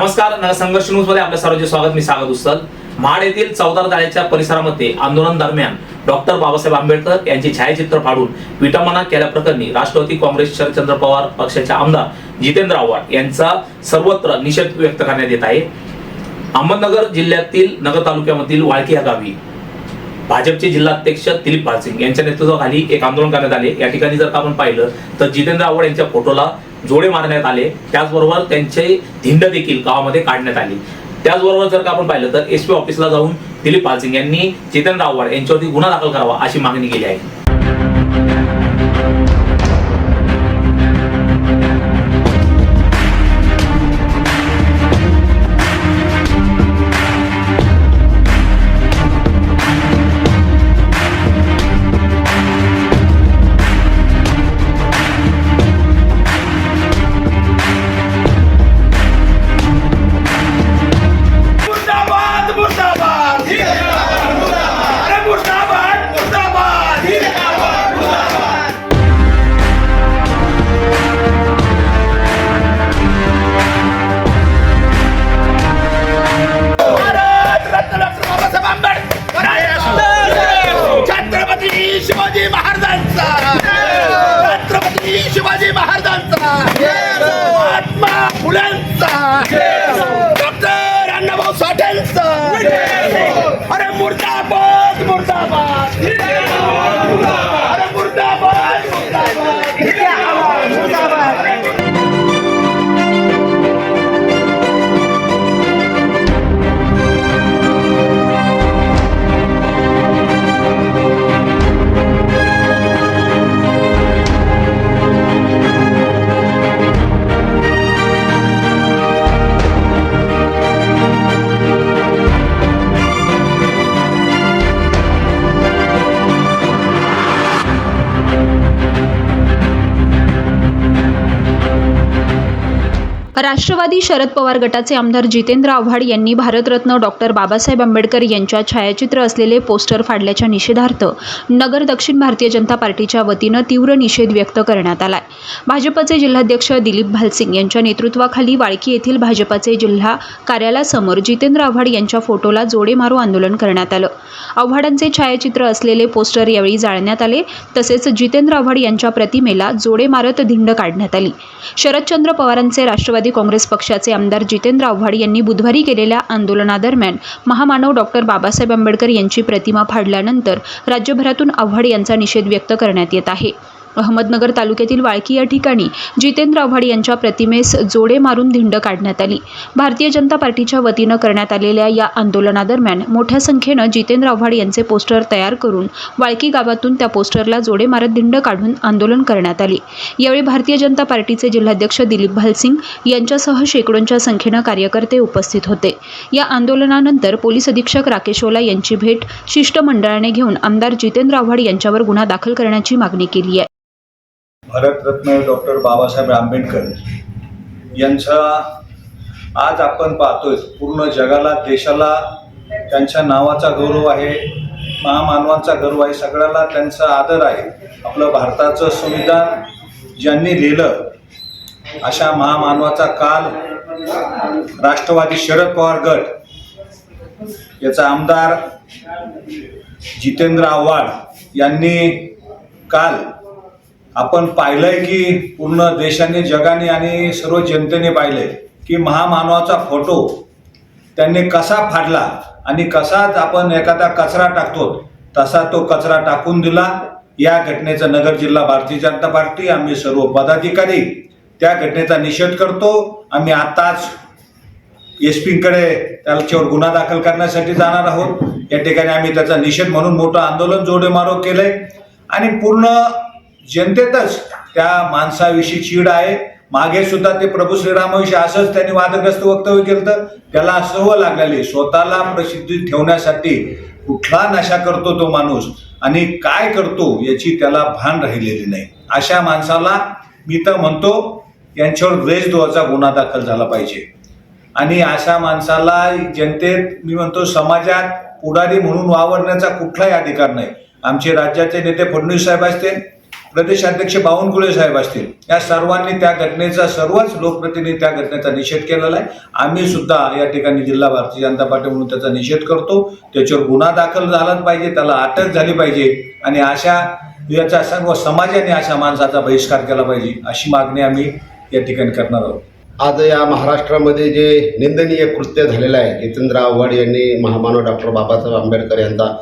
नमस्कार नरसंघर्ष न्यूजमध्ये आपल्या सर्वांचे स्वागत. मी सागत उसल माड येथील चौदार तळ्याच्या परिसरामध्ये आंदोलन दरम्यान डॉक्टर बाबासाहेब आंबेडकर यांचे छायाचित्र फाडून विटंबना केल्याप्रकरणी राष्ट्रवादी काँग्रेस शरदचंद्र पवार पक्षाचे आमदार जितेंद्र आव्हाड यांचा सर्वत्र निषेध व्यक्त करण्यात येत आहे. अहमदनगर जिल्ह्यातील नगर तालुक्यामधील वाळकी या गावी भाजपचे जिल्हाध्यक्ष दिलीप भालसिंग यांच्या नेतृत्वाखाली एक आंदोलन करण्यात आले. या ठिकाणी जर आपण पाहिलं तर जितेंद्र आव्हाड यांच्या फोटोला जोडे मारण्यात आले. त्याचबरोबर त्यांचे धिंड देखील गावामध्ये काढण्यात आली. त्याचबरोबर जर का आपण पाहिलं तर एस पी ऑफिसला जाऊन दिलीप पालसिंग यांनी चेतन आव्हाड यांच्यावरती गुन्हा दाखल करावा अशी मागणी केली आहे. राष्ट्रवादी शरद पवार गटाचे आमदार जितेंद्र आव्हाड यांनी भारतरत्न डॉक्टर बाबासाहेब आंबेडकर यांच्या छायाचित्र असलेले पोस्टर फाडल्याच्या निषेधार्थ नगर दक्षिण भारतीय जनता पार्टीच्या वतीनं तीव्र निषेध व्यक्त करण्यात आलाय. भाजपचे जिल्हाध्यक्ष दिलीप भालसिंग यांच्या नेतृत्वाखाली वाळकी येथील भाजपाचे जिल्हा कार्यालयासमोर जितेंद्र आव्हाड यांच्या फोटोला जोडे मारू आंदोलन करण्यात आलं. आव्हाडांचे छायाचित्र असलेले पोस्टर यावेळी जाळण्यात आले तसेच जितेंद्र आव्हाड यांच्या प्रतिमेला जोडे मारत धिंड काढण्यात आली. शरदचंद्र पवारांचे राष्ट्रवादी काँग्रेस काँग्रेस पक्षाचे आमदार जितेंद्र आव्हाड यांनी बुधवारी केलेल्या आंदोलनादरम्यान महामानव डॉक्टर बाबासाहेब आंबेडकर यांची प्रतिमा फाडल्यानंतर राज्यभरातून आव्हाड यांचा निषेध व्यक्त करण्यात येत आहे. अहमदनगर तालुक्यातील वाळकी या ठिकाणी जितेंद्र आव्हाड यांच्या प्रतिमेस जोडे मारून धिंड काढण्यात आली. भारतीय जनता पार्टीच्या वतीनं करण्यात आलेल्या या आंदोलनादरम्यान मोठ्या संख्येनं जितेंद्र आव्हाड यांचे पोस्टर तयार करून वाळकी गावातून त्या पोस्टरला जोडे मारत धिंड काढून आंदोलन करण्यात आले. यावेळी भारतीय जनता पार्टीचे जिल्हाध्यक्ष दिलीप भालसिंग यांच्यासह शेकडोंच्या संख्येनं कार्यकर्ते उपस्थित होते. या आंदोलनानंतर पोलीस अधीक्षक राकेश ओला यांची भेट शिष्टमंडळाने घेऊन आमदार जितेंद्र आव्हाड यांच्यावर गुन्हा दाखल करण्याची मागणी केली आहे. भारतरत्न डॉक्टर बाबासाहेब आंबेडकर यांचा आज आपण पाहतोय. पूर्ण जगाला देशाला त्यांच्या नावाचा गौरव आहे महामानवांचा गौरव आहे सगळ्याला त्यांचा आदर आहे. आपलं भारताचं संविधान ज्यांनी लिहिलं अशा महामानवाचा काल राष्ट्रवादी शरद पवार गट याचा आमदार जितेंद्र आव्हाड यांनी काल आपण पाहिलंय की पूर्ण देशाने जगाने आणि सर्व जनतेने पाहिलंय की महामानवाचा फोटो त्यांनी कसा फाडला आणि कसाच आपण एखादा कचरा टाकतो तसा तो कचरा टाकून दिला. या घटनेचा नगर जिल्हा भारतीय जनता पार्टी आम्ही सर्व पदाधिकारी त्या घटनेचा निषेध करतो. आम्ही आताच एस पीकडे त्याच्यावर गुन्हा दाखल करण्यासाठी जाणार आहोत. या ठिकाणी आम्ही त्याचा निषेध म्हणून मोठं आंदोलन जोडे मारो केलंय. आणि पूर्ण जनतेतच त्या माणसाविषयी चीड आहे. मागे सुद्धा ते प्रभू श्रीरामाविषयी असंच त्यांनी वादग्रस्त वक्तव्य केलं तर त्याला सवय लागलेली स्वतःला प्रसिद्धी ठेवण्यासाठी कुठला नशा करतो तो माणूस आणि काय करतो याची त्याला भान राहिलेली नाही. अशा माणसाला मी तर म्हणतो यांच्यावर द्वेषद्रोहाचा गुन्हा दाखल झाला पाहिजे. आणि अशा माणसाला जनतेत मी म्हणतो समाजात पुढारी म्हणून वावरण्याचा कुठलाही अधिकार नाही. आमचे राज्याचे नेते फडणवीस साहेब असतील प्रदेशाध्यक्ष बावनकुळे साहेब असतील. या सर्वांनी त्या घटनेचा सर्वच लोकप्रतिनिधी त्या घटनेचा निषेध केलेला आहे. आम्ही सुद्धा या ठिकाणी जिल्हा भारतीय जनता पार्टी म्हणून त्याचा निषेध करतो. त्याच्यावर गुन्हा दाखल झालाच पाहिजे त्याला अटक झाली पाहिजे आणि अशा याचा सर्व समाजाने अशा माणसाचा बहिष्कार केला पाहिजे अशी मागणी आम्ही या ठिकाणी करणार आहोत. आज या महाराष्ट्रामध्ये जे निंदनीय कृत्य झालेलं आहे जितेंद्र आव्हाड यांनी महामानव डॉक्टर बाबासाहेब आंबेडकर यांचा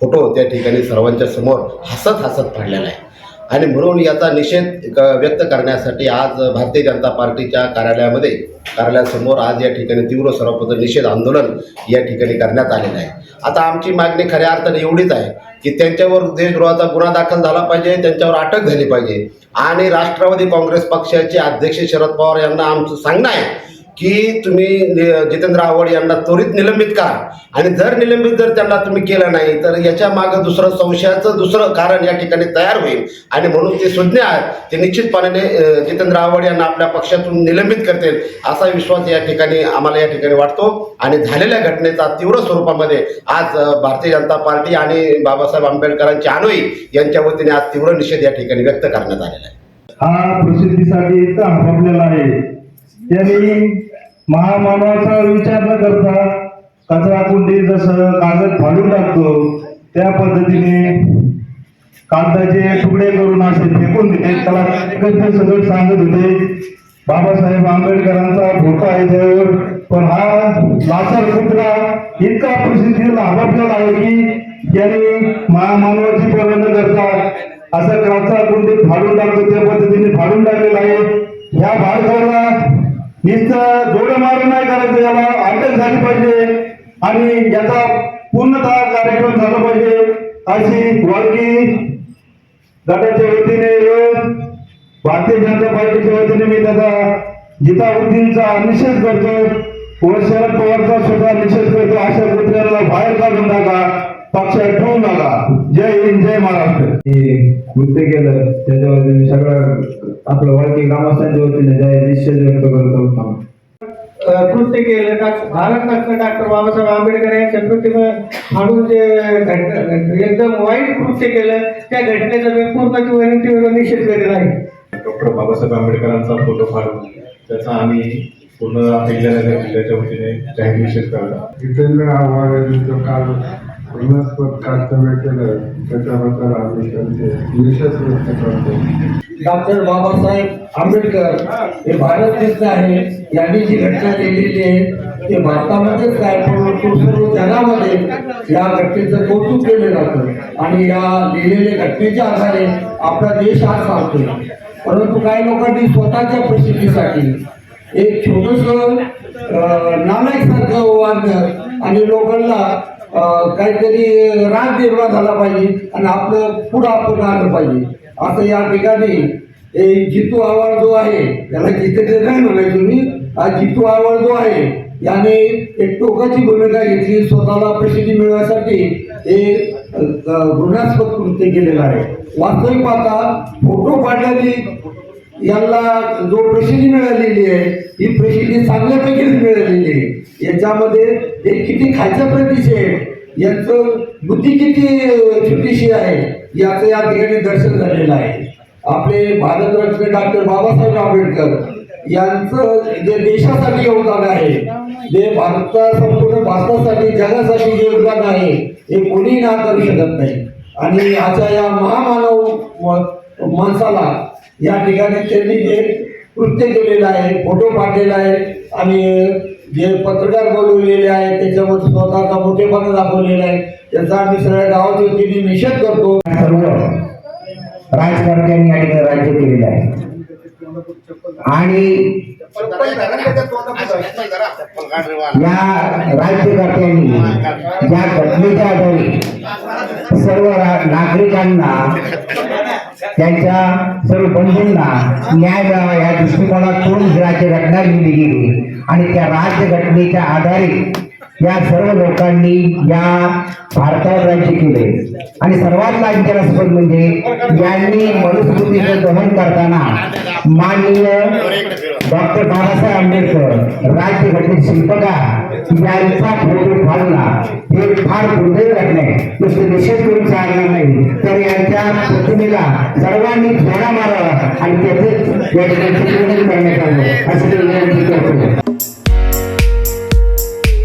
फोटो त्या ठिकाणी सर्वांच्या समोर हसत हसत पाडलेला आहे. आणि म्हणून याचा निषेध व्यक्त करण्यासाठी आज भारतीय जनता पार्टीच्या कार्यालयामध्ये कार्यालयासमोर आज या ठिकाणी तीव्र स्वरूपाचं निषेध आंदोलन या ठिकाणी करण्यात आलेलं आहे. आता आमची मागणी खऱ्या अर्थाने एवढीच आहे की त्यांच्यावर देशद्रोहाचा गुन्हा दाखल झाला पाहिजे त्यांच्यावर अटक झाली पाहिजे. आणि राष्ट्रवादी काँग्रेस पक्षाचे अध्यक्ष शरद पवार यांना आमचं सांगणं आहे की तुम्ही जितेंद्र आव्हाड यांना त्वरित निलंबित करा. आणि जर निलंबित जर त्यांना तुम्ही केलं नाही तर याच्या मागं दुसरं संशयाचं दुसरं कारण या ठिकाणी तयार होईल. आणि म्हणून ते सुज्ञ आहेत ते निश्चितपणाने जितेंद्र आव्हाड यांना आपल्या पक्षातून निलंबित करतील असा विश्वास या ठिकाणी आम्हाला या ठिकाणी वाटतो. आणि झालेल्या घटनेचा तीव्र स्वरूपामध्ये आज भारतीय जनता पार्टी आणि बाबासाहेब आंबेडकरांची आनोई यांच्या वतीने आज तीव्र निषेध या ठिकाणी व्यक्त करण्यात आलेला आहे. हा प्रसिद्धीसाठी आहे. त्यांनी महामानवाचा विचार न करता कचरा कुंडी जसं कागद फाडून टाकतो त्या पद्धतीने कागदाचे तुकडे करून असे फेकून दिले त्याला एकत्र सगळं सांगत होते. बाबासाहेब आंबेडकरांचा धोका आहे त्यावर. पण हा लाचार कुत्रा इतका प्रसिद्धीला हरपलेला आहे की याने महामानवाची पर्वा न करता असं काचा कुंडीत फाडून टाकतो त्या पद्धतीने फाडून टाकलेला आहे. ह्या भारताला नुसतं जोडं मारून नाही करायचं याला अटक झाली पाहिजे. आणि याचा पूर्णतः कार्यक्रम झाला पाहिजे. अशी वाळकी गटाच्या वतीने भारतीय जनता पार्टीच्या वतीने मी त्याचा जिताउद्दीनचा निषेध करतो. व शरद पवारचा सुद्धा निषेध करतो. अशा कुत्र्याला बाहेर काढून टाका. पक्षात जय हिंद जय महाराष्ट्र. कृत्य केलं त्याच्यावरती मी सगळं आपलं वाळकी ग्रामस्थांच्या वतीने जय निषेध व्यक्त करतो. कृत्य केलं डॉ- भारतरत्न डॉक्टर बाबासाहेब आंबेडकर यांच्या प्रतिमा फाडून जे घटना एकदम वाईट कृत्य केलं त्या घटनेचा मी पूर्ण तीव्र निषेध करेल आहे. डॉक्टर बाबासाहेब आंबेडकरांचा फोटो फाडून त्याचा आम्ही पूर्ण अहिल्यानगर जिल्ह्याच्या वतीने जाहीर निषेध करतो. जितेंद्र आव्हाड जो काल ऋणास्पद कर्तव्य केलं त्याच्याबद्दल आम्ही त्यांचे विशेष व्यक्त करतो. डॉक्टर बाबासाहेब आंबेडकर हे भारत देश आहे. यांनी जी घटना लिहिलेली आहे ते भारतामध्येच काय परंतु सर्व जगामध्ये या घटनेचं कौतुक केलं जातं. आणि या लिहिलेल्या घटनेच्या आधारे आपला देश आज चालतोय. परंतु काही लोकांनी स्वतःच्या प्रसिद्धीसाठी एक छोटस नालायक सारखं वागणं आणि लोकांना काहीतरी राग निर्माण झाला पाहिजे आणि आपलं पुढं आपण आलं पाहिजे. असं या ठिकाणी जितू आव्हाड जो आहे त्याला जिथे नाही म्हणायचं मी हा जितू आवाज जो आहे याने एक टोकाची भूमिका घेतली स्वतःला प्रसिद्धी मिळवण्यासाठी हे घृणास्पद कृत्य केलेलं आहे. वास्तविक पाहता फोटो काढल्याने यांना जो प्रसिद्धी मिळालेली आहे ही प्रसिद्धी चांगल्यापैकीच मिळालेली आहे. याच्यामध्ये हे किती खायचं प्रतिषेध यांचं बुद्धी किती छोटीशी आहे? याचं या ठिकाणी दर्शन झालेलं आहे. आपले भारतरत्न डॉक्टर बाबासाहेब आंबेडकर यांचं जे देशासाठी योगदान आहे जे भारता संपूर्ण भारतासाठी जगासाठी जे योगदान आहे हे कोणीही नाकारू शकत नाही. आणि आजच्या या महामानव माणसाला या ठिकाणी त्यांनी जे कृत्य केलेलं आहे फोटो पाडलेला आहे आणि जे पत्रकार बोलवलेले आहेत त्याच्यावर स्वतःचा मोठेपणा दाखवलेला आहे. त्याचा आम्ही सगळ्या गावाच्या वतीने निषेध करतो. सर्व राजकारण्यांनी या ठिकाणी राज्य केलेलं आहे. आणि या राज्यकर्त्यांनी या घटनेच्या आधारे सर्व रा- नागरिकांना त्यांच्या सर्व बंधूंना न्याय मिळावा या दृष्टिकोनातून ही राज्यघटना लिहिली गेली. आणि त्या राज्यघटनेच्या आधारे या सर्व लोकांनी या भारतावर राज्य केले. आणि सर्वात लांछनास्पद म्हणजे यांनी मनुस्मृतीचं दहन करताना माननीय डॉक्टर बाबासाहेब आंबेडकर राज्यघटनेचे शिल्पकार यांचा फोटो फाडला हे फार दुर्दैव घटना आहे. नुसते निषेध करून चालणार नाही. तर यांच्या प्रतिमेला सर्वांनी थोडा मारावा आणि त्याचे चित्रण करण्यात आलं असं विनंती करतो